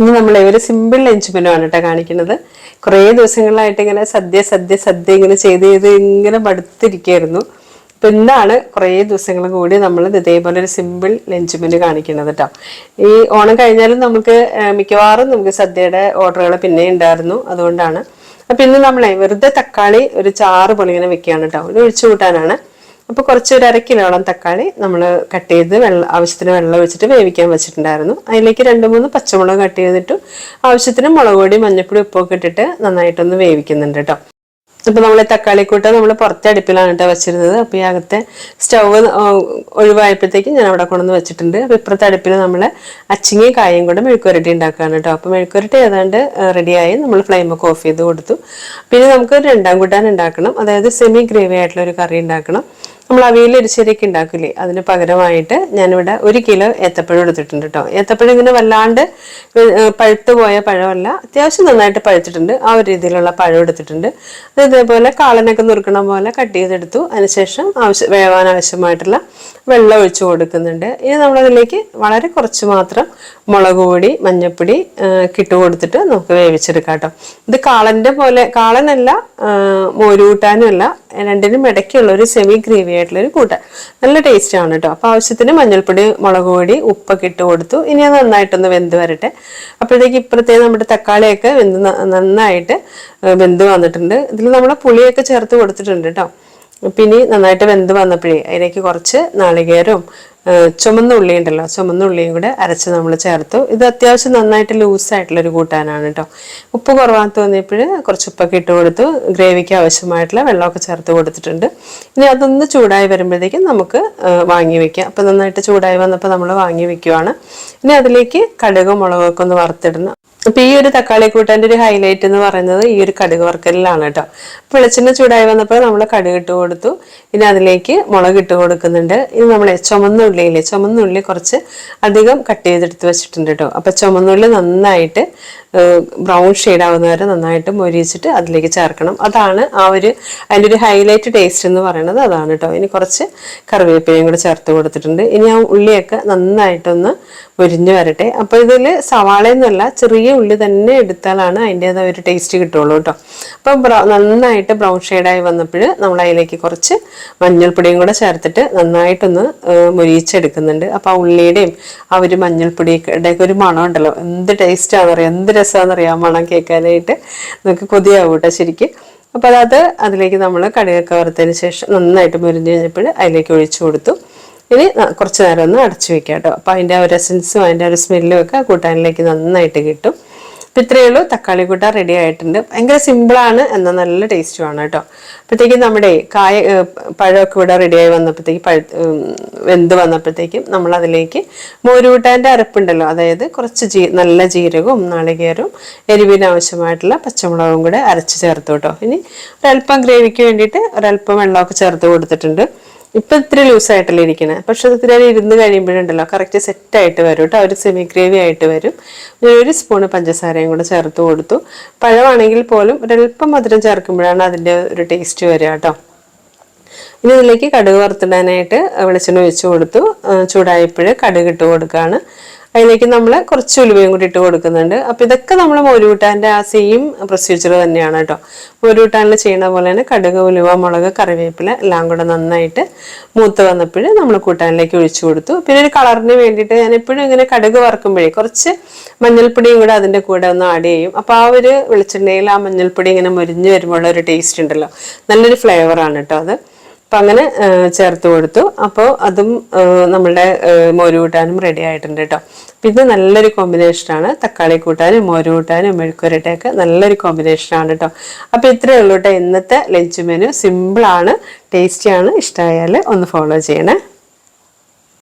ഇനി നമ്മൾ ഒരു സിമ്പിൾ ലഞ്ച് മെനു ആണ് കേട്ടോ കാണിക്കുന്നത്. കുറേ ദിവസങ്ങളിലായിട്ട് ഇങ്ങനെ സദ്യ സദ്യ സദ്യ ഇങ്ങനെ ചെയ്ത് ചെയ്ത് ഇങ്ങനെ മടുത്തിരിക്കുകയായിരുന്നു അപ്പം ഇന്നാണ് കുറേ ദിവസങ്ങൾ കൂടി നമ്മൾ ഇതേപോലെ ഒരു സിമ്പിൾ ലഞ്ച് മെനു കാണിക്കുന്നത് കേട്ടോ ഈ ഓണം കഴിഞ്ഞാലും നമുക്ക് മിക്കവാറും നമുക്ക് സദ്യയുടെ ഓർഡറുകൾ പിന്നെ ഉണ്ടായിരുന്നു അതുകൊണ്ടാണ്. അപ്പൊ ഇന്ന് നമ്മളെ വെറുതെ തക്കാളി ഒരു ചാറ് പോലെ ഇങ്ങനെ വെക്കുകയാണ് കേട്ടോ ഒരു ഒഴിച്ചു കൂട്ടാനാണ്. അപ്പോൾ കുറച്ച് ഒരു അര കിലോളം തക്കാളി. നമ്മൾ കട്ട് ചെയ്ത് വെള്ളം ആവശ്യത്തിന് വെള്ളം ഒഴിച്ചിട്ട് വേവിക്കാൻ വെച്ചിട്ടുണ്ടായിരുന്നു. അതിലേക്ക് രണ്ട് മൂന്ന് പച്ചമുളക് കട്ട് ചെയ്തിട്ട് ആവശ്യത്തിന് മുളക് പൊടി മഞ്ഞപ്പൊടി ഉപ്പൊക്കെ ഇട്ടിട്ട് നന്നായിട്ടൊന്ന് വേവിക്കുന്നുണ്ട് കേട്ടോ. അപ്പോൾ നമ്മൾ തക്കാളി കൂട്ട് നമ്മൾ പുറത്തെ അടുപ്പിലാണ് കേട്ടോ വെച്ചിരുന്നത്. അപ്പോൾ ഈ അകത്തെ സ്റ്റൗവ് ഒഴിവായപ്പോഴത്തേക്കും ഞാൻ അവിടെ കൊണ്ടുവന്ന് വെച്ചിട്ടുണ്ട്. അപ്പോൾ ഇപ്പുറത്തെ അടുപ്പിൽ നമ്മൾ അച്ചിങ്ങി കായും കൂടെ മെഴുക്കുരട്ടി ഉണ്ടാക്കുകയാണ് കേട്ടോ. അപ്പോൾ മെഴുക്കുരട്ടി ഏതാണ്ട് റെഡിയായി നമ്മൾ ഫ്ലെയിമൊക്കെ ഓഫ് ചെയ്ത് കൊടുത്തു. പിന്നെ നമുക്ക് രണ്ടാം കൂട്ടാൻ ഉണ്ടാക്കണം. അതായത് സെമി ഗ്രേവി ആയിട്ടുള്ള ഒരു കറി ഉണ്ടാക്കണം. നമ്മൾ അവിയൽ എരിശ്ശേരിയൊക്കെ ഉണ്ടാക്കില്ലേ അതിന് പകരമായിട്ട് ഞാനിവിടെ ഒരു കിലോ ഏത്തപ്പഴം എടുത്തിട്ടുണ്ട് കേട്ടോ. ഏത്തപ്പഴം ഇങ്ങനെ വല്ലാണ്ട് പഴുത്തു പോയ പഴമല്ല അത്യാവശ്യം നന്നായിട്ട് പഴുത്തിട്ടുണ്ട്. ആ ഒരു രീതിയിലുള്ള പഴം എടുത്തിട്ടുണ്ട്. അത് ഇതേപോലെ കാളനൊക്കെ നുറുക്കണ പോലെ കട്ട് ചെയ്തെടുത്തു. അതിനുശേഷം ആവശ്യം വേവാൻ ആവശ്യമായിട്ടുള്ള വെള്ളം ഒഴിച്ചു കൊടുക്കുന്നുണ്ട്. ഇനി നമ്മളതിലേക്ക് വളരെ കുറച്ച് മാത്രം മുളക് പൊടി മഞ്ഞപ്പൊടി കിട്ടു കൊടുത്തിട്ട് നമുക്ക് വേവിച്ചെടുക്കാം കേട്ടോ. ഇത് കാളന്റെ പോലെ കാളനല്ല മോരുകൂട്ടാനും അല്ല രണ്ടിനും ഇടയ്ക്കുള്ള ഒരു സെമി ഗ്രേവി ആയിട്ടുള്ള കൂട്ട്. നല്ല ടേസ്റ്റ് ആണ് കേട്ടോ അപ്പോൾ ആവശ്യത്തിന് മഞ്ഞൾപ്പൊടി മുളക് പൊടി ഉപ്പൊക്കെ ഇട്ട് കൊടുത്തു. ഇനി അത് നന്നായിട്ടൊന്ന് വെന്ത് വരട്ടെ. അപ്പോഴത്തേക്ക് ഇപ്പോഴത്തേക്ക് നമ്മുടെ തക്കാളിയൊക്കെ വെന്ത് നന്നായിട്ട് വെന്ത് വന്നിട്ടുണ്ട്. ഇതിൽ നമ്മൾ പുളിയൊക്കെ ചേർത്ത് കൊടുത്തിട്ടുണ്ട് കേട്ടോ പിന്നെ നന്നായിട്ട് വെന്ത് വന്നപ്പോഴേ അതിലേക്ക് കുറച്ച് നാളികേരവും ചുമന്ന ഉള്ളി ഉണ്ടല്ലോ ചുമന്ന ഉള്ളിയും കൂടെ അരച്ച് നമ്മൾ ചേർത്തു. ഇത് അത്യാവശ്യം നന്നായിട്ട് ലൂസായിട്ടുള്ള ഒരു കൂട്ടാനാണ് കേട്ടോ ഉപ്പ് കുറവാന്ന് തോന്നിയപ്പോൾ കുറച്ച് ഉപ്പൊക്കെ ഇട്ട് കൊടുത്തു. ഗ്രേവിക്ക് ആവശ്യമായിട്ടുള്ള വെള്ളമൊക്കെ ചേർത്ത് കൊടുത്തിട്ടുണ്ട്. ഇനി അതൊന്ന് ചൂടായി വരുമ്പോഴത്തേക്കും നമുക്ക് വാങ്ങി വെക്കാം. അപ്പം നന്നായിട്ട് ചൂടായി വന്നപ്പോൾ നമ്മൾ വാങ്ങി വെക്കുവാണ്. ഇനി അതിലേക്ക് കടുകും മുളകൊക്കെ ഒന്ന് വറുത്തിടണം. അപ്പൊ ഈ ഒരു തക്കാളി കൂട്ടാന്റെ ഒരു ഹൈലൈറ്റ് എന്ന് പറയുന്നത് ഈ ഒരു കടുക് വറുക്കലിലാണ് കേട്ടോ അപ്പൊ വെളിച്ചെണ്ണ ചൂടായി വന്നപ്പോൾ നമ്മൾ കടുക് ഇട്ട് കൊടുത്തു. ഇനി അതിലേക്ക് മുളക് ഇട്ട് കൊടുക്കുന്നുണ്ട്. ഇനി നമ്മൾ ചുമന്ന ഉള്ളിയില്ലേ? ചുമന്നുള്ളി കുറച്ച് അധികം കട്ട് ചെയ്തെടുത്ത് വെച്ചിട്ടുണ്ട് കേട്ടോ അപ്പോൾ ചുമന്നുള്ളി നന്നായിട്ട് ബ്രൗൺ ഷെയ്ഡ് ആവുന്ന വരെ നന്നായിട്ട് മൊരിയിച്ചിട്ട് അതിലേക്ക് ചേർക്കണം. അതാണ് ആ ഒരു അതിന്റെ ഒരു ഹൈലൈറ്റ് ടേസ്റ്റ് എന്ന് പറയുന്നത് അതാണ് കേട്ടോ ഇനി കുറച്ച് കറിവേപ്പിലയും കൂടെ ചേർത്ത് കൊടുത്തിട്ടുണ്ട്. ഇനി ആ ഉള്ളിയൊക്കെ നന്നായിട്ടൊന്ന് മുരിഞ്ഞു വരട്ടെ. അപ്പോൾ ഇതിൽ സവാളയൊന്നുമല്ല ചെറിയ ഉള്ളി തന്നെ എടുത്താലാണ് അതിന്റെതായ ഒരു ടേസ്റ്റ് കിട്ടുള്ളൂ കേട്ടോ അപ്പോൾ നന്നായിട്ട് ബ്രൗൺ ഷെയ്ഡായി വന്നപ്പോൾ നമ്മൾ അതിലേക്ക് കുറച്ച് മഞ്ഞൾപ്പൊടിയും കൂടെ ചേർത്തിട്ട് നന്നായിട്ടൊന്ന് ഏഹ് മൊരിയിച്ചെടുക്കുന്നുണ്ട് അപ്പോൾ ആ ഉള്ളിയുടെയും ആ ഒരു മഞ്ഞൾപ്പൊടിയുടെ ഒക്കെ ഒരു മണം ഉണ്ടല്ലോ. എന്ത് ടേസ്റ്റാണെന്ന് അറിയാം എന്ത് രസമാണെന്ന് അറിയാം മണം കേൾക്കാനായിട്ട് നമുക്ക് കൊതിയാവും കേട്ടോ ശരിക്കും. അപ്പോൾ അത് അതിലേക്ക് നമ്മൾ കടുകൊക്കെ വറുത്തതിന് ശേഷം നന്നായിട്ട് മുരിഞ്ഞ് കഴിഞ്ഞപ്പോൾ അതിലേക്ക് ഒഴിച്ചു കൊടുത്തു. ഇനി കുറച്ച് നേരം ഒന്ന് അടച്ചു വെക്കാം കേട്ടോ. അപ്പോൾ അതിന്റെ ആ ഒരു എസൻസും അതിന്റെ ഒരു സ്മെല്ലും ഒക്കെ കൂട്ടാനിലേക്ക് നന്നായിട്ട് കിട്ടും. അപ്പോൾ ഇത്രയേ ഉള്ളൂ. തക്കാളി കൂട്ട റെഡി ആയിട്ടുണ്ട്. ഭയങ്കര സിമ്പിളാണ് എന്നാൽ നല്ല ടേസ്റ്റുമാണ് കേട്ടോ. അപ്പോഴത്തേക്കും നമ്മുടെ കായ പഴമൊക്കെ ഇവിടെ റെഡിയായി വന്നപ്പോഴത്തേക്ക് പഴ വെന്ത് വന്നപ്പോഴത്തേക്കും നമ്മൾ അതിലേക്ക് മോരുകൂട്ടാന്റെ അരപ്പുണ്ടല്ലോ. അതായത് കുറച്ച് ജീ നല്ല ജീരകവും നാളികേരവും എരിവിന് ആവശ്യമായിട്ടുള്ള പച്ചമുളകും കൂടെ അരച്ച് ചേർത്ത് കേട്ടോ. ഇനി ഒരല്പം ഗ്രേവിക്ക് വേണ്ടിയിട്ട് ഒരല്പം വെള്ളമൊക്കെ ചേർത്ത് കൊടുത്തിട്ടുണ്ട്. ഇപ്പൊ ഇത്തിരി ലൂസ് ആയിട്ടല്ലേ ഇരിക്കണേ. പക്ഷെ ഇത്തിരി നേരം ഇരുന്ന് കഴിയുമ്പോഴുണ്ടല്ലോ. കറക്റ്റ് സെറ്റ് ആയിട്ട് വരും കേട്ടോ ഒരു സെമി ഗ്രേവി ആയിട്ട് വരും. ഒരു സ്പൂണ് പഞ്ചസാരയും കൂടെ ചേർത്ത് കൊടുത്തു. പഴമാണെങ്കിൽ പോലും ഒരല്പം മധുരം ചേർക്കുമ്പോഴാണ് അതിന്റെ ഒരു ടേസ്റ്റ് വരിക കേട്ടോ ഇനി ഇതിലേക്ക് കടുക് വറുത്തിടാനായിട്ട് വെളിച്ചെണ്ണ ഒഴിച്ചു കൊടുത്തു. ചൂടായപ്പോൾ കടുക് ഇട്ട് കൊടുക്കുകയാണ്. അതിലേക്ക് നമ്മൾ കുറച്ച് ഉലുവയും കൂടി ഇട്ട് കൊടുക്കുന്നുണ്ട്. അപ്പോൾ ഇതൊക്കെ നമ്മൾ മോരുകൂട്ടാന്റെ ആ സെയിം പ്രൊസീജിയർ തന്നെയാണ് കേട്ടോ. മോരുകൂട്ടാനിൽ ചെയ്യുന്ന പോലെ തന്നെ കടുക് ഉലുവ മുളക് കറിവേപ്പില എല്ലാം കൂടെ നന്നായിട്ട് മൂത്ത് വന്നപ്പോൾ നമ്മൾ കൂട്ടാനിലേക്ക് ഒഴിച്ചു കൊടുത്തു. പിന്നെ ഒരു കളറിന് വേണ്ടിയിട്ട് ഞാൻ എപ്പോഴും ഇങ്ങനെ കടുക് വറുക്കുമ്പോഴേ കുറച്ച് മഞ്ഞൾപ്പൊടിയും കൂടെ അതിന്റെ കൂടെ ഒന്ന് ആഡ് ചെയ്യും. അപ്പോൾ ആ ഒരു വെളിച്ചെണ്ണയിൽ ആ മഞ്ഞൾപ്പൊടി ഇങ്ങനെ മുരിഞ്ഞ് വരുമ്പോൾ ഒരു ടേസ്റ്റ് ഉണ്ടല്ലോ. നല്ലൊരു ഫ്ലേവറാണ് കേട്ടോ അത്. അപ്പം അങ്ങനെ ചേർത്ത് കൊടുത്തു. അപ്പോൾ അതും നമ്മളുടെ മോര് കൂട്ടാനും റെഡി ആയിട്ടുണ്ട് കേട്ടോ പിന്നെ നല്ലൊരു കോമ്പിനേഷനാണ് തക്കാളി കൂട്ടാനും മോര് കൂട്ടാനും മെഴുക്കുരട്ടയൊക്കെ നല്ലൊരു കോമ്പിനേഷനാണ് കേട്ടോ അപ്പോൾ ഇത്രയേ ഉള്ളൂ കേട്ടോ ഇന്നത്തെ ലഞ്ച് മെനു സിമ്പിളാണ് ടേസ്റ്റിയാണ് ഇഷ്ടമായാൽ ഒന്ന് ഫോളോ ചെയ്യണേ.